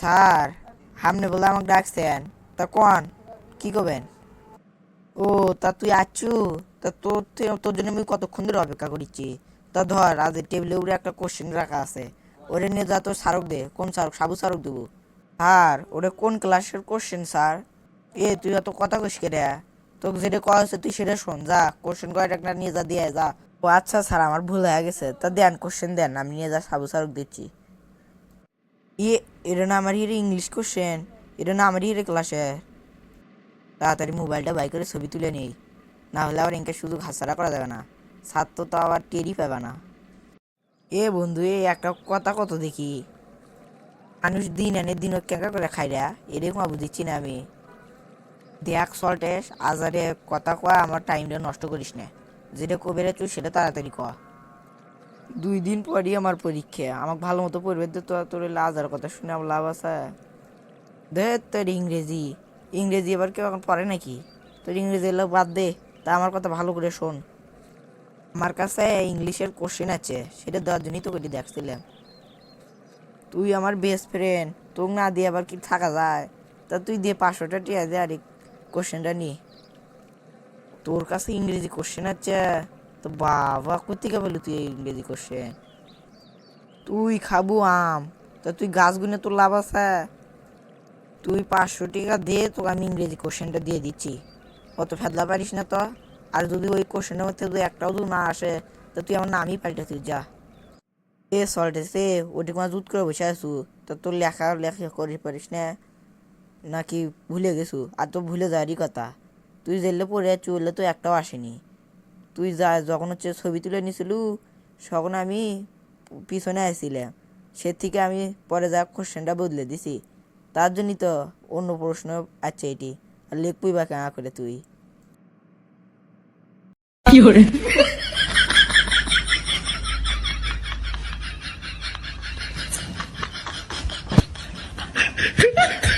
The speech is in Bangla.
স্যার আপনি বলে আমাকে ডাকছেন। তা কোন, কি করবেন? ও, তা তুই আছু তা তোর তোর জন্য আমি কতক্ষণ ধরে অপেক্ষা করছি তা ধর, আজ টেবিলের উপরে একটা কোশ্চেন রাখা আছে। ওরে নিয়ে যা তোর স্মারক দে, কোন স্মারক সাবু স্মারক দেবো। স্যার ওটা কোন ক্লাসের কোশ্চেন স্যার? এ, তুই অত কথা কইস রে? তোকে যেটা কয়া হচ্ছে তুই সেটা শোন, যা কোশ্চেন কয়টা নিয়ে যা, দিয়ে যা। ও আচ্ছা স্যার, আমার ভুল হয়ে গেছে। তা দেন কোশ্চেন দেন, আমি নিয়ে যা, সাবু স্মারক দিচ্ছি। এটা না আমার হিরে ইংলিশ কোশ্চেন এটা না আমার হিরে ক্লাসের তাড়াতাড়ি মোবাইলটা বাই করে ছবি তুলে নেই না হলে আবার এনকে শুধু হাসারা করা যাবে না ছাত্র তো আবার টেরই পাবে না এ বন্ধু এ একটা কথা কত দেখি মানুষ দিন এনে দিন কেঙ্কা করে খাইরা এরকম বুঝিচ্ছি না আমি দেখ সল্টেস আজারে কথা কয়া আমার টাইমটা নষ্ট করিস না যেটা কবে তুই সেটা তাড়াতাড়ি কয়া দুই দিন পরই আমার পরীক্ষা। আমাকে ভালো মতো পড়বে তো, তোর লাজার কথা শুনে আমার লাভ আছে। দে তোর ইংরেজি। ইংরেজি এবার কেউ এখন পড়ে নাকি? তোর ইংরেজি এলো বাদ দে, তা আমার কথা ভালো করে শোন। আমার কাছে ইংলিশের কোশ্চেন আছে, সেটা দেওয়ার জন্যই তোকে দেখছিলাম। তুই আমার বেস্ট ফ্রেন্ড তোকে না দিয়ে আবার কি থাকা যায়? তা তুই দিয়ে পাঁচশোটা টিয়া দে আর কোশ্চেনটা নি। তোর কাছে ইংরেজি কোশ্চেন আছে তো বাবা কোথেকে পেলি তুই ইংরেজি কোশ্চেন তুই খাব আম। তা তুই গাছ গুনে তোর লাভ আছে? তুই পাঁচশো টাকা দে, তোকে আমি ইংরেজি কোশ্চেনটা দিয়ে দিচ্ছি। অত ফেদলা পারিস না তো? আর যদি ওই কোশ্চেনের মধ্যে যদি একটাও যদি না আসে, তা তুই আমার নামই পাল্টে তুই যা। এ সল্টে, সে ওটি কোনো জুত করে বসে আছু। তা তোর লেখা লেখা করিস পারিস না? নাকি ভুলে গেছু? আর তো ভুলে যাওয়ারই কথা। তুই জেলে পড়ে বললে তো একটাও আসেনি। তুই যা যখন হচ্ছে ছবি তুলে নিছিলু তখন আমি পিছনে আসছিলাম সে থেকে আমি পরে যা কোশ্চেনটা বদলে দিছি। তার জন্যই তো অন্য প্রশ্ন আছে এটি। আর লিখবই বা কেনা করে তুই?